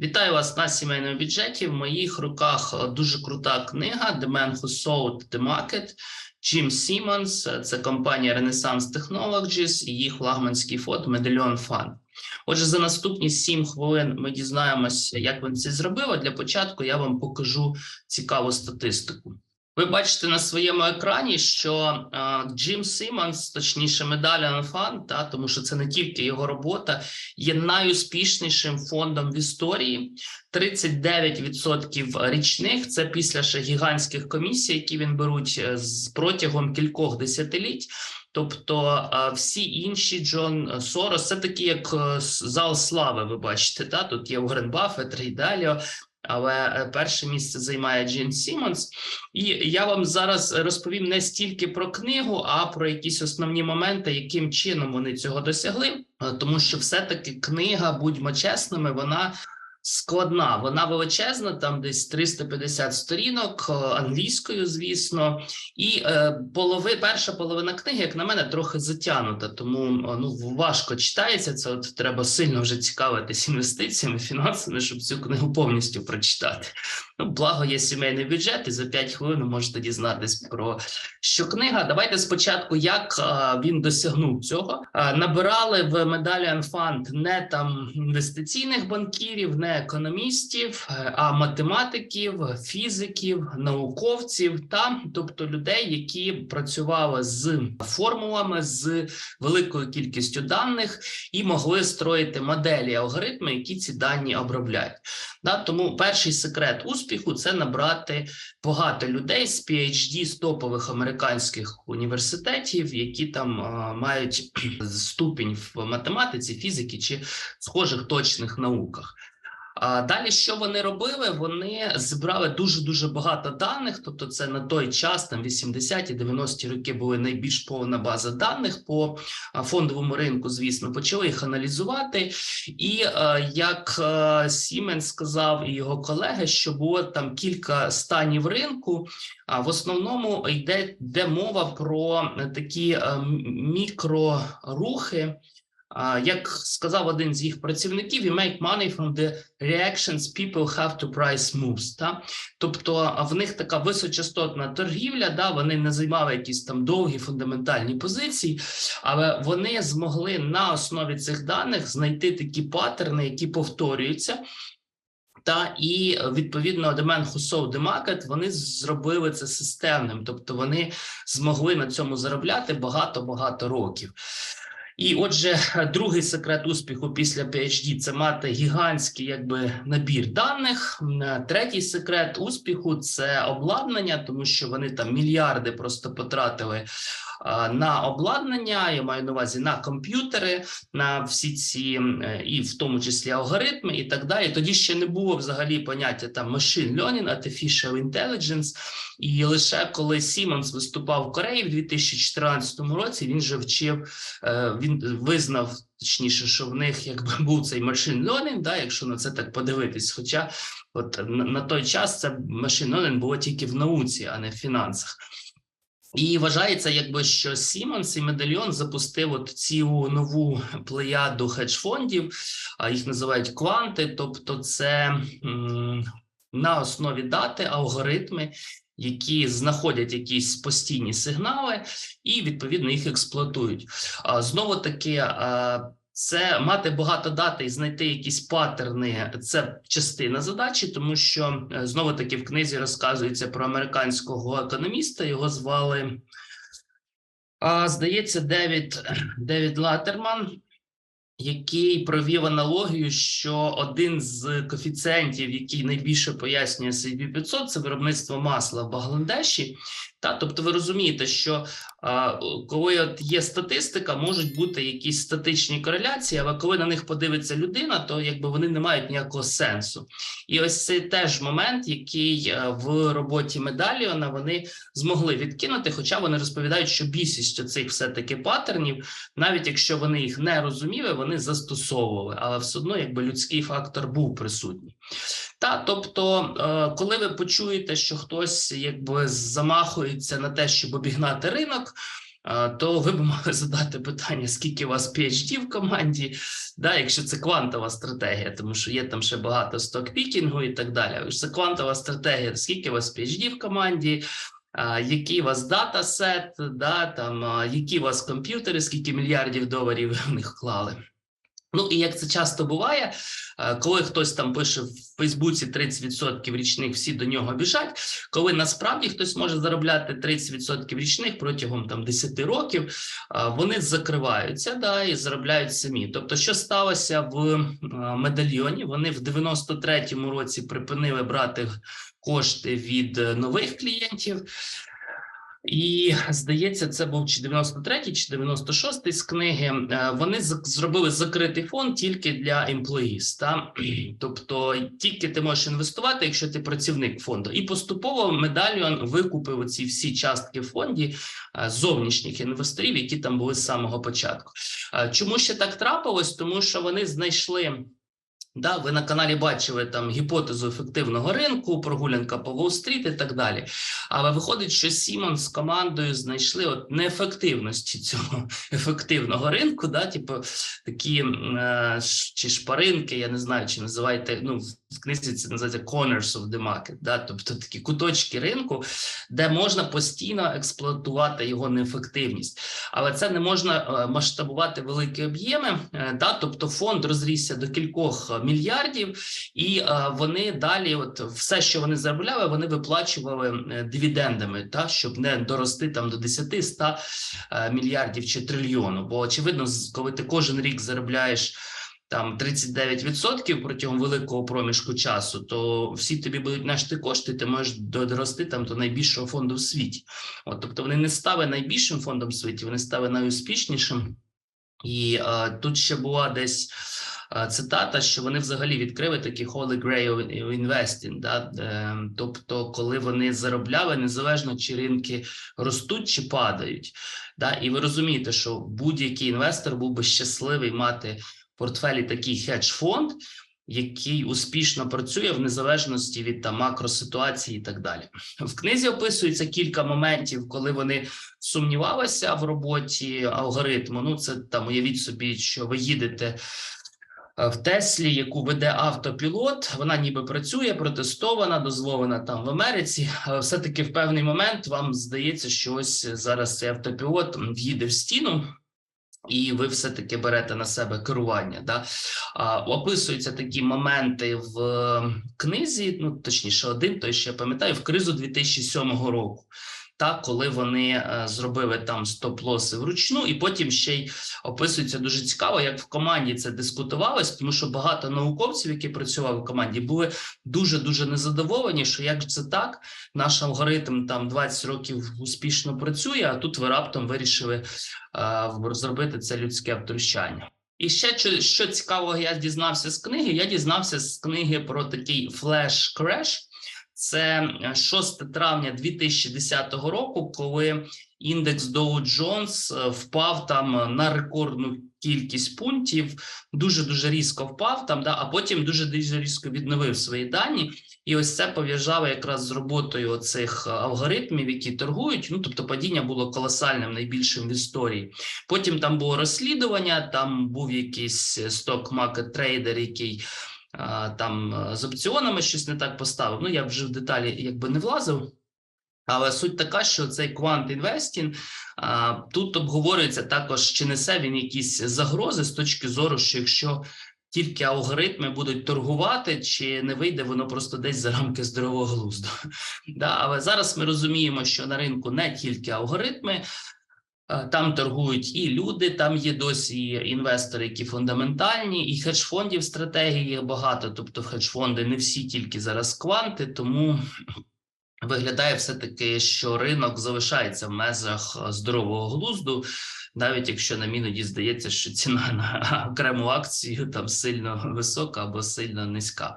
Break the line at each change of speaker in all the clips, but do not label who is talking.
Вітаю вас на сімейному бюджеті. В моїх руках е, дуже крута книга The Man Who Sold the Market. Джим Сімонс, це компанія Renaissance Technologies і їх флагманський фонд Medallion Fund. Отже, за наступні 7 хвилин ми дізнаємося, як він це зробив. А для початку я вам покажу цікаву статистику. Ви бачите на своєму екрані, що е, Джим Сімонс, точніше, медаля фан, та тому що це не тільки його робота, є найуспішнішим фондом в історії. 39% річних. Це після ще гігантських комісій, які він беруть е, з протягом кількох десятиліть. Тобто е, всі інші Джон Сорос, це такі, як зал слави. Ви бачите, та тут є Уоррен Баффет, Рей Даліо, але е, перше місце займає Джин Сімонс. І я вам зараз розповім не стільки про книгу, а про якісь основні моменти, яким чином вони цього досягли. Е, Тому що все-таки книга, будьмо чесними, вона. Складна, вона величезна, там десь 350 сторінок е, англійською, звісно, і е, полови, перша половина книги, як на мене, трохи затягнута, тому е, ну важко читається. Це от треба сильно вже цікавитись інвестиціями, фінансами, щоб цю книгу повністю прочитати. Ну, благо є сімейний бюджет, і за 5 хвилин ви можете дізнатись про що книга. Давайте спочатку, як е, він досягнув цього. Е, набирали в Medallion Fund не там інвестиційних банкірів, не економістів, е, а математиків, фізиків, науковців, та тобто людей, які працювали з формулами, з великою кількістю даних і могли строїти моделі, алгоритми, які ці дані обробляють. Да, тому перший секрет успіху це набрати багато людей з PhD з топових американських університетів, які там а, мають ступінь в математиці, фізики чи схожих точних науках. Далі, що вони робили? Вони зібрали дуже дуже багато даних. Тобто, це на той час, там 80-ті, 90-ті роки були найбільш повна база даних по фондовому ринку. Звісно, почали їх аналізувати. І е, як е, Сімен сказав і його колеги, що було там кілька станів ринку. А в основному йде, йде мова про такі е, мікрорухи. Як сказав один з їх працівників, you make money from the reactions people have to price moves. Та? Тобто в них така височастотна торгівля, да? вони не займали якісь там довгі фундаментальні позиції, але вони змогли на основі цих даних знайти такі паттерни, які повторюються. Та і відповідно Sold the Market, вони зробили це системним, тобто вони змогли на цьому заробляти багато-багато років. І отже, другий секрет успіху після PhD – це мати гігантський якби набір даних. М, Третій секрет успіху це обладнання, тому що вони там мільярди просто потратили на обладнання. Я маю на увазі на комп'ютери, на всі ці е, і в тому числі алгоритми, і так далі. Тоді ще не було взагалі поняття там machine learning, artificial intelligence. І лише коли Сімонс виступав в Кореї в 2014 році, він же вчив, е, він визнав точніше, що в них якби був цей machine learning, да, якщо на це так подивитись. Хоча, от на, на той час це machine learning було тільки в науці, а не в фінансах. І вважається, якби що Сімонс і Медальйон запустив от цілу нову плеяду хедж-фондів, а їх називають кванти, тобто це на основі дати алгоритми, які знаходять якісь постійні сигнали і відповідно їх експлуатують. А знову таки, це мати багато дати і знайти якісь паттерни. Це частина задачі, тому що е, знову таки в книзі розказується про американського економіста. Його звали. А, здається, Девід Девід Латерман, який провів аналогію, що один з коефіцієнтів, який найбільше пояснює S&P 500, це виробництво масла в Бангладеші. Та, тобто, ви розумієте, що а, коли от є статистика, можуть бути якісь статичні кореляції, але коли на них подивиться людина, то якби вони не мають ніякого сенсу. І ось це теж момент, який е, в роботі Медаліона вони змогли відкинути, хоча вони розповідають, що більшість цих все-таки паттернів, навіть якщо вони їх не розуміли, вони застосовували, але все одно якби людський фактор був присутній. Та тобто, е, коли ви почуєте, що хтось якби замахується на те, щоб обігнати ринок, то ви б могли задати питання, скільки у вас PhD в команді, да, якщо це квантова стратегія, тому що є там ще багато стокпікінгу і так далі. Якщо це квантова стратегія, скільки у вас PhD в команді, а, який у вас датасет, да, там, які у вас комп'ютери, скільки мільярдів доларів ви в них вклали. Ну і як це часто буває, е, коли хтось там пише в Фейсбуці 30% річних, всі до нього біжать. Коли насправді хтось може заробляти 30% річних протягом там 10 років, е, вони закриваються да, і заробляють самі. Тобто, що сталося в е, медальйоні? Вони в 93-му році припинили брати кошти від нових клієнтів. І здається, це був чи 93-й, чи 96-й з книги. Е, Вони зробили закритий фонд тільки для employees, та тобто тільки ти можеш інвестувати, якщо ти працівник фонду. І поступово медальйон викупив ці всі частки в фонді е, зовнішніх інвесторів, які там були з самого початку. Е, Чому ще так трапилось? Тому що вони знайшли. Да, ви на каналі бачили там гіпотезу ефективного ринку, прогулянка по Уолл-стріт і так далі. Але виходить, що Сімон з командою знайшли от неефективності цього ефективного ринку, да, типу такі е, чи шпаринки, я не знаю, чи називаєте, ну, в книзі це називається corners of the market, да, тобто такі куточки ринку, де можна постійно експлуатувати його неефективність. Але це не можна е, масштабувати великі об'єми, е, да, тобто фонд розрісся до кількох е, мільярдів, і е, вони далі, от все, що вони заробляли, вони виплачували е, дивідендами, та щоб не дорости там до 10-100 е, мільярдів чи трильйону. Бо очевидно, коли ти кожен рік заробляєш. Там 39% протягом великого проміжку часу, то всі тобі будуть нести кошти, ти можеш дорости там до найбільшого фонду в світі. От, тобто вони не стали найбільшим фондом в світі, вони стали найуспішнішим. І е, тут ще була десь цитата, що вони взагалі відкрили такі Holy Grail Investing, да? е, тобто, коли вони заробляли, незалежно чи ринки ростуть чи падають. Да? І ви розумієте, що будь-який інвестор був би щасливий мати в портфелі такий хедж-фонд, який успішно працює в незалежності від там макроситуації і так далі. В книзі описується кілька моментів, коли вони сумнівалися в роботі алгоритму. Ну, це там уявіть собі, що ви їдете е, в Теслі, яку веде автопілот. Вона ніби працює, протестована, дозволена там в Америці. Все-таки в певний момент вам здається, що ось зараз цей автопілот в'їде в стіну. І ви все-таки берете на себе керування. Да? А, описуються такі моменти в е, книзі, ну точніше, один, той я пам'ятаю, в кризу 2007 року. Так, коли вони е, зробили там стоп-лоси вручну, і потім ще й описується дуже цікаво, як в команді це дискутувалось, тому що багато науковців, які працювали в команді, були дуже дуже незадоволені, що як це так, наш алгоритм там 20 років успішно працює, а тут ви раптом вирішили е, зробити це людське втручання. І ще що цікавого я дізнався з книги. Я дізнався з книги про такий флеш креш. Це е, 6 травня 2010 року, коли індекс Dow Jones е, впав там на рекордну кількість пунктів, дуже дуже різко впав там, да, а потім дуже дуже різко відновив свої дані. І ось це пов'язало якраз з роботою цих алгоритмів, які торгують. Ну тобто падіння було колосальним, найбільшим в історії. Потім там було розслідування, там був якийсь сток маркет трейдер, який там з опціонами щось не так поставив. Ну я вже в деталі якби не влазив. Але суть така, що цей квант інвестін тут обговорюється також, чи несе він якісь загрози з точки зору, що якщо тільки алгоритми будуть торгувати, чи не вийде воно просто десь за рамки здорового глузду. Да, але зараз ми розуміємо, що на ринку не тільки алгоритми. Е, Там торгують і люди, там є досі інвестори, які фундаментальні, і хедж-фондів стратегії є багато. Тобто, хедж-фонди не всі тільки зараз кванти, тому виглядає все таки, що ринок залишається в межах здорового глузду, навіть якщо нам іноді здається, що ціна на окрему акцію там сильно висока або сильно низька.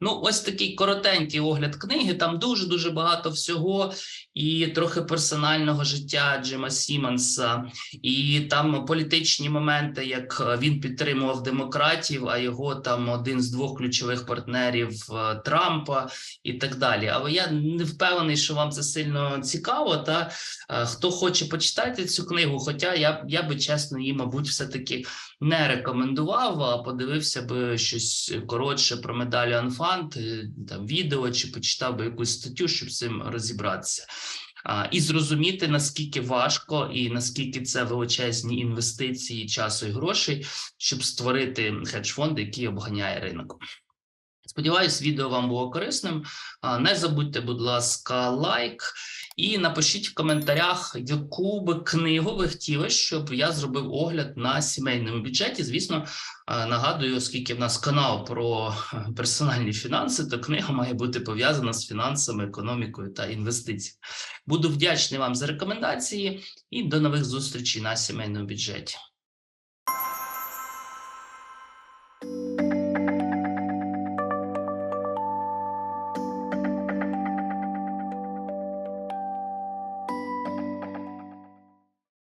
Ну, ось такий коротенький огляд книги. Там дуже дуже багато всього, і трохи персонального життя Джима Сімонса, і там політичні моменти, як е, він підтримував демократів, а його там один з двох ключових партнерів е, Трампа і так далі. Але я не впевнений, що вам це сильно цікаво. Та Е, хто хоче почитати цю книгу, хоча я, я би чесно її, мабуть, все-таки не рекомендував, а подивився би щось коротше про медалю Анфант, е, там відео чи почитав би якусь статтю, щоб з цим розібратися. А, і зрозуміти наскільки важко і наскільки це величезні інвестиції часу і грошей, щоб створити хедж-фонд, який обганяє ринок. Сподіваюсь, відео вам було корисним. А, Не забудьте, будь ласка, лайк і напишіть в коментарях, яку би книгу ви хотіли, щоб я зробив огляд на сімейному бюджеті. Звісно, е, нагадую, оскільки в нас канал про е, персональні фінанси, то книга має бути пов'язана з фінансами, економікою та інвестиціями. Буду вдячний вам за рекомендації і до нових зустрічей на сімейному бюджеті.